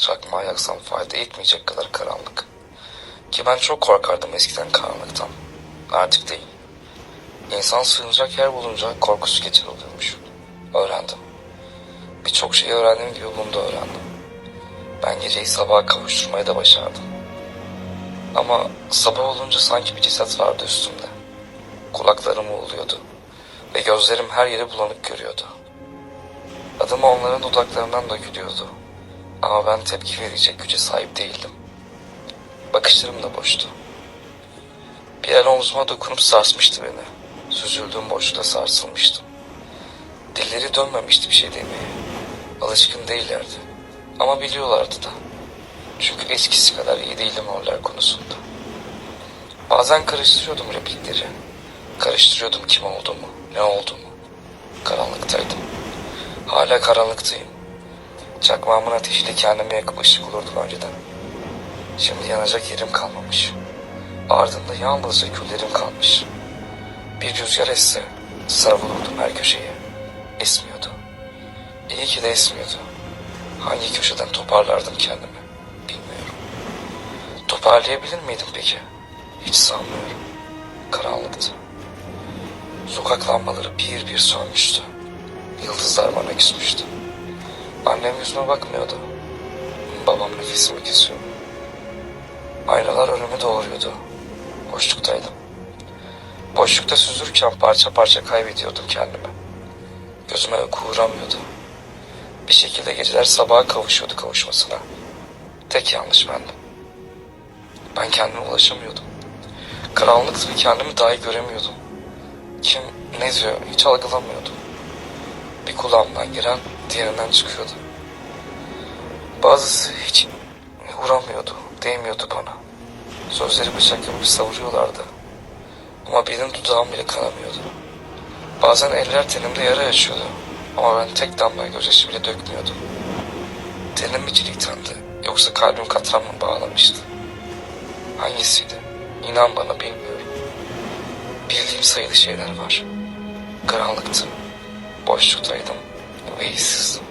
Çakmağı yaksam fayda etmeyecek kadar karanlık. Ki ben çok korkardım eskiden karanlıktan. Artık değil. İnsan sığınacak yer bulunca korkusu geçer oluyormuş. Öğrendim. Birçok şey öğrendiğim gibi bunu da öğrendim. Ben geceyi sabaha kavuşturmayı da başardım. Ama sabah olunca sanki bir ceset vardı üstümde. Kulaklarım uğuluyordu ve gözlerim her yeri bulanık görüyordu. Adım onların dudaklarından dökülüyordu. Ama ben tepki verecek güce sahip değildim. Bakışlarım da boştu. Bir el omzuma dokunup sarsmıştı beni. Süzüldüğüm boşlukta sarsılmıştım. Dilleri dönmemişti bir şey demeye. Alışkın değillerdi. Ama biliyorlardı da. Çünkü eskisi kadar iyi değildim roller konusunda. Bazen karıştırıyordum replikleri. Karıştırıyordum kim olduğumu, ne olduğumu. Karanlıktaydım. Hala karanlıktayım. Çakmağımın ateşiyle kendimi yakıp ışık olurdum önceden. Şimdi yanacak yerim kalmamış. Ardında yalnızca küllerim kalmış. Bir rüzgar esse savrulurdum her köşeye. Esmiyordu. İyi ki de esmiyordu. Hangi köşeden toparlardım kendimi bilmiyorum. Toparlayabilir miydim peki? Hiç sanmıyorum. Karanlıktı. Sokak lambaları bir bir sönmüştü. Yıldızlar bana küsmüştü. Annem yüzüme bakmıyordu. Babam nefesimi kesiyordu. Aynalar önümü doğuruyordu. Boşluktaydım. Boşlukta süzürken parça parça kaybediyordum kendimi. Gözüme uyku uğramıyordu. Bir şekilde geceler sabaha kavuşuyordu kavuşmasına. Tek yanlış bendim. Ben kendime ulaşamıyordum. Karanlıktı ve kendimi dahi göremiyordum. Kim ne diyor hiç algılamıyordum. Bir kulağımdan giren diğerinden çıkıyordu. Bazısı hiç vuramıyordu, değmiyordu bana. Sözleri bıçak gibi savuruyorlardı. Ama benim dudağım bile kanamıyordu. Bazen eller tenimde yara açıyordu. Ama ben tek damla gözyaşı bile dökmüyordum. Tenim mi ciliktendi yoksa kalbim katran mı bağlamıştı? Hangisiydi? İnan bana bilmiyorum. Bildiğim sayılı şeyler var. Karanlıktı. Boşluktaydım com isso.